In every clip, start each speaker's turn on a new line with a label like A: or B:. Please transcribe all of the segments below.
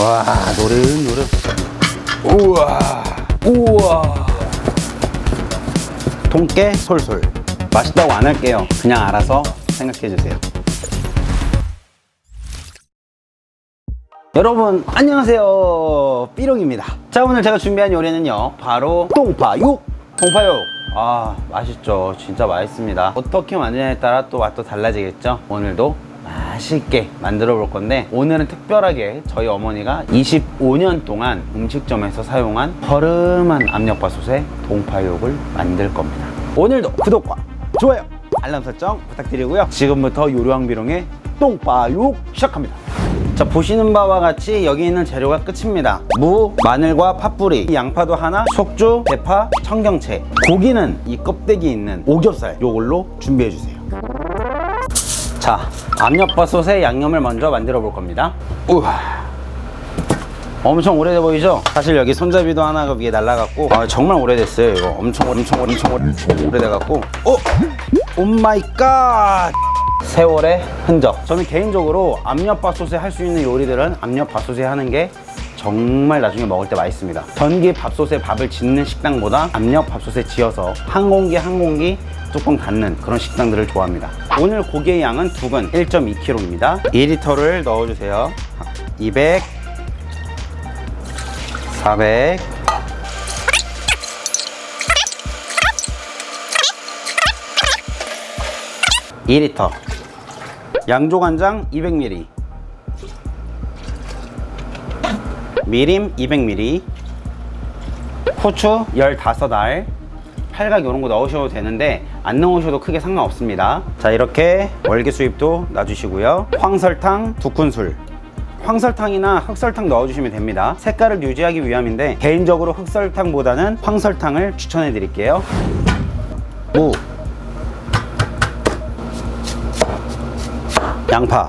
A: 와 노릇노릇 우와 우와. 통깨 솔솔. 맛있다고 안 할게요. 그냥 알아서 생각해 주세요. 여러분 안녕하세요. 삐롱입니다. 자 오늘 제가 준비한 요리는요. 바로 똥파육. 똥파육. 아 맛있죠. 진짜 맛있습니다. 어떻게 만드냐에 따라 또 맛도 달라지겠죠? 오늘도 맛있게 만들어 볼 건데 오늘은 특별하게 저희 어머니가 25년 동안 음식점에서 사용한 허름한 압력밥솥에 동파육을 만들 겁니다. 오늘도 구독과 좋아요 알람 설정 부탁드리고요. 지금부터 요리왕비롱의 똥파육 시작합니다. 자 보시는 바와 같이 여기 있는 재료가 끝입니다. 무, 마늘과 팥뿌리, 양파도 하나, 속주, 대파, 청경채 고기는 이 껍데기 있는 오겹살 요걸로 준비해 주세요 자 압력밥솥에 양념을 먼저 만들어 볼 겁니다. 우와. 엄청 오래돼 보이죠? 사실 여기 손잡이도 하나가 위에 날라갔고. 아, 정말 오래됐어요 이거. 엄청 엄청 엄청 오래- 오래돼갖고. 어? 오마이갓! 세월의 흔적. 저는 개인적으로 압력밥솥에 할 수 있는 요리들은 압력밥솥에 하는 게 정말 나중에 먹을 때 맛있습니다. 전기 밥솥에 밥을 짓는 식당보다 압력 밥솥에 지어서 한 공기 한 공기 뚜껑 닫는 그런 식당들을 좋아합니다. 오늘 고기의 양은 두 근 1.2kg입니다. 2리터를 넣어주세요. 200 400 2리터. 양조간장 200ml 미림 200ml 후추 15알 팔각 이런 거 넣으셔도 되는데 안 넣으셔도 크게 상관없습니다. 자 이렇게 월계 수잎도 놔주시고요. 황설탕 두 큰술. 황설탕이나 흑설탕 넣어주시면 됩니다. 색깔을 유지하기 위함인데 개인적으로 흑설탕보다는 황설탕을 추천해 드릴게요. 무. 양파,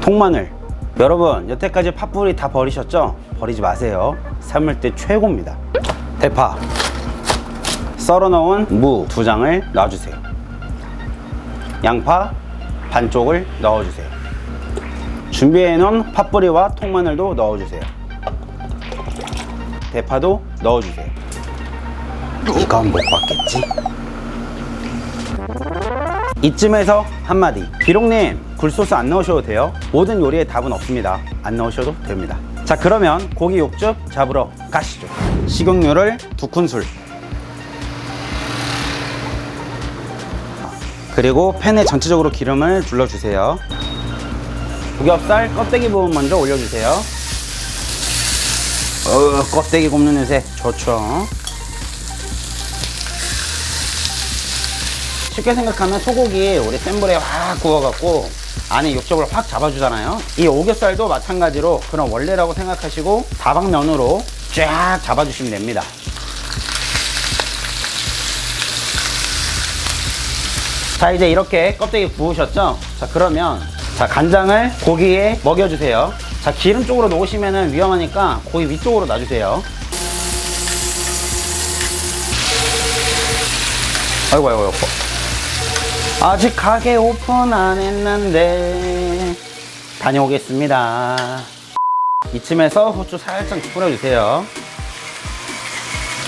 A: 통마늘. 여러분, 여태까지 팥뿌리 다 버리셨죠? 버리지 마세요. 삶을 때 최고입니다. 대파. 썰어 넣은 무 두 장을 놔주세요. 양파 반쪽을 넣어주세요. 준비해 놓은 팥뿌리와 통마늘도 넣어주세요. 대파도 넣어주세요. 이건 못 봤겠지? 이쯤에서 한마디. 비롱님 굴소스 안 넣으셔도 돼요. 모든 요리에 답은 없습니다. 안 넣으셔도 됩니다. 자 그러면 고기 육즙 잡으러 가시죠. 식용유를 두 큰술. 그리고 팬에 전체적으로 기름을 둘러주세요. 오겹살 껍데기 부분 먼저 올려주세요. 어, 껍데기 굽는 냄새 좋죠 쉽게 생각하면 소고기 우리 센 불에 확 구워갖고 안에 육즙을 확 잡아주잖아요. 이 오겹살도 마찬가지로 그런 원래라고 생각하시고 다방면으로 쫙 잡아주시면 됩니다. 자 이제 이렇게 껍데기 구우셨죠? 자 그러면 자 간장을 고기에 먹여주세요. 자 기름 쪽으로 놓으시면 위험하니까 고기 위쪽으로 놔주세요. 아이고 아이고 아이고 아직 가게 오픈 안 했는데 다녀오겠습니다. 이쯤에서 후추 살짝 뿌려주세요.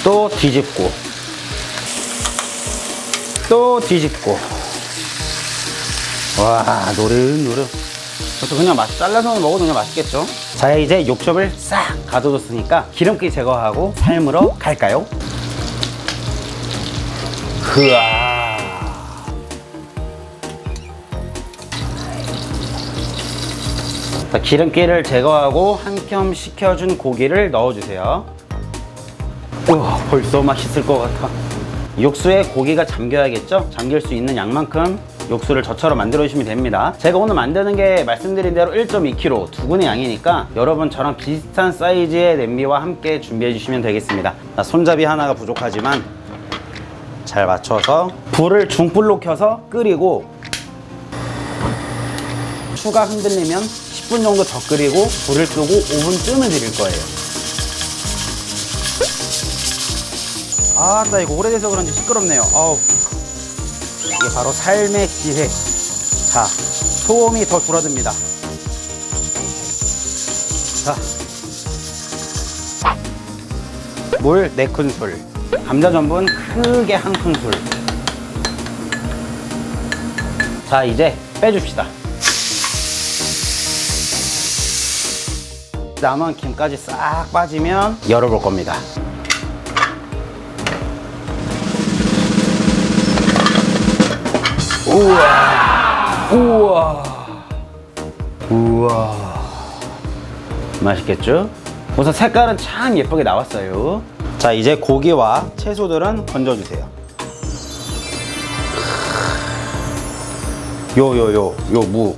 A: 또 뒤집고 또 뒤집고. 와 노릇노릇. 저도 그냥 맛 잘라서 먹어도 그냥 맛있겠죠? 자 이제 욕즙을 싹 가둬뒀으니까 기름기 제거하고 삶으러 갈까요? 흐아 자, 기름기를 제거하고 한뼘 식혀준 고기를 넣어주세요. 우와, 벌써 맛있을 것 같아. 육수에 고기가 잠겨야겠죠? 잠길 수 있는 양만큼 육수를 저처럼 만들어 주시면 됩니다. 제가 오늘 만드는 게 말씀드린 대로 1.2kg 두근의 양이니까 여러분 저랑 비슷한 사이즈의 냄비와 함께 준비해 주시면 되겠습니다. 자, 손잡이 하나가 부족하지만 잘 맞춰서 불을 중불로 켜서 끓이고 추가 흔들리면 10분 정도 더 끓이고 불을 끄고 5분쯤을 드릴 거예요. 아따 이거 오래돼서 그런지 시끄럽네요. 아우 이게 바로 삶의 지혜. 자 소음이 더 줄어듭니다. 자. 물 4큰술. 감자 전분 크게 한 큰술. 자, 이제 빼줍시다. 남은 김까지 싹 빠지면 열어볼 겁니다. 우와. 우와. 우와. 맛있겠죠? 우선 색깔은 참 예쁘게 나왔어요. 자, 이제 고기와 채소들은 건져주세요. 요, 요, 요, 요 무.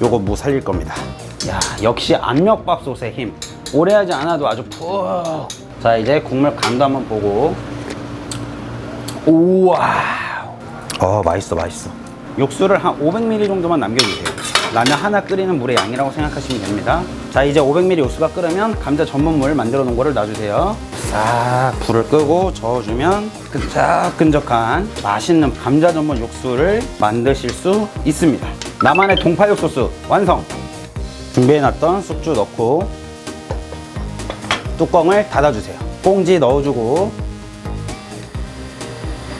A: 요거 무 살릴 겁니다. 야, 역시 압력밥솥의 힘. 오래 하지 않아도 아주 푹. 자, 이제 국물 간도 한번 보고. 우와. 어, 맛있어, 맛있어. 육수를 한 500ml 정도만 남겨주세요. 라면 하나 끓이는 물의 양이라고 생각하시면 됩니다. 자, 이제 500ml 육수가 끓으면 감자 전분물 만들어 놓은 거를 놔주세요. 싹 불을 끄고 저어주면 끈적끈적한 맛있는 감자 전분 육수를 만드실 수 있습니다. 나만의 동파육 소스 완성! 준비해놨던 숙주 넣고 뚜껑을 닫아주세요. 꽁지 넣어주고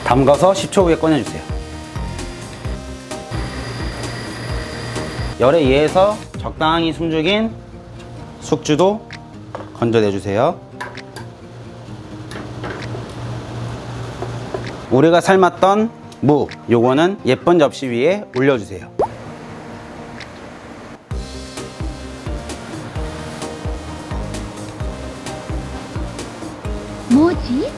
A: 담가서 10초 후에 꺼내주세요. 열에 의해서 적당히 숨죽인 숙주도 건져내주세요. 우리가 삶았던 무, 요거는 예쁜 접시 위에 올려주세요.
B: 뭐지?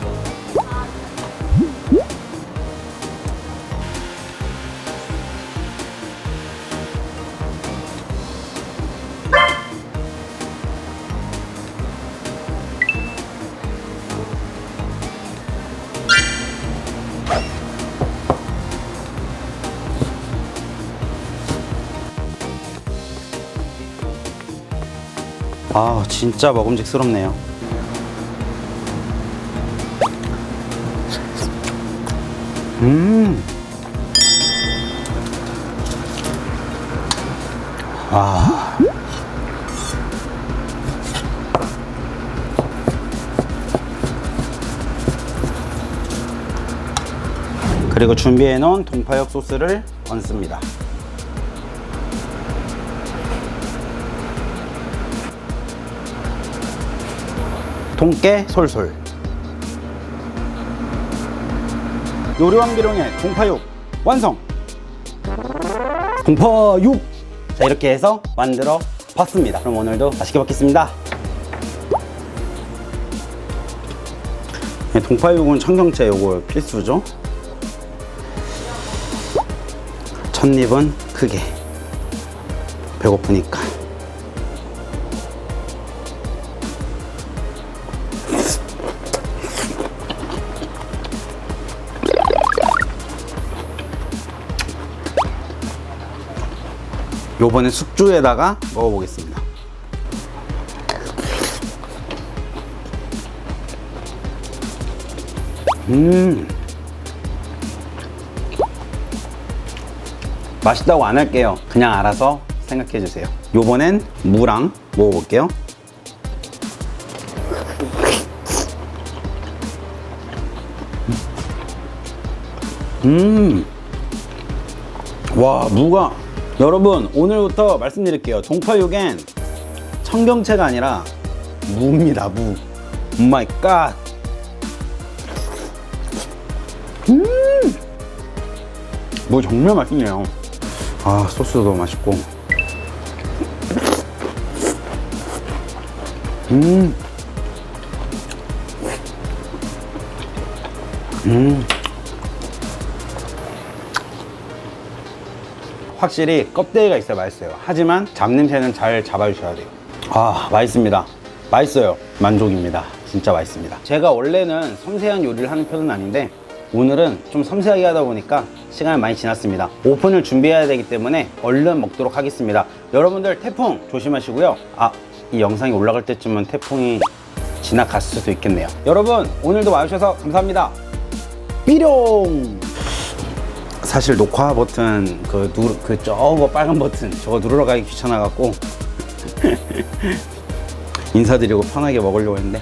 A: 아, 진짜 먹음직스럽네요. 음. 아. 그리고 준비해 놓은 동파육 소스를 얹습니다. 동깨 솔솔 요리왕 비룡의 동파육 완성! 동파육! 자 이렇게 해서 만들어 봤습니다. 그럼 오늘도 맛있게 먹겠습니다. 네, 동파육은 청경채 요거 필수죠? 첫입은 크게 배고프니까 요번에 숙주에다가 먹어보겠습니다. 음. 맛있다고 안 할게요. 그냥 알아서 생각해 주세요. 요번엔 무랑 먹어볼게요. 음. 와, 무가 여러분 오늘부터 말씀드릴게요 동파육엔 청경채가 아니라 무입니다 무 오마이 갓 음! 무 정말 맛있네요 아 소스도 맛있고 음. 음. 확실히 껍데기가 있어야 맛있어요. 하지만 잡냄새는 잘 잡아주셔야 돼요. 아, 맛있습니다. 맛있어요. 만족입니다. 진짜 맛있습니다. 제가 원래는 섬세한 요리를 하는 편은 아닌데 오늘은 좀 섬세하게 하다 보니까 시간이 많이 지났습니다. 오픈을 준비해야 되기 때문에 얼른 먹도록 하겠습니다. 여러분들 태풍 조심하시고요. 아, 이 영상이 올라갈 때쯤은 태풍이 지나갔을 수도 있겠네요. 여러분, 오늘도 와주셔서 감사합니다. 삐룡! 사실 녹화 버튼 그, 누, 그 저거 빨간 버튼 저거 누르러 가기 귀찮아 갖고 인사드리고 편하게 먹으려고 했는데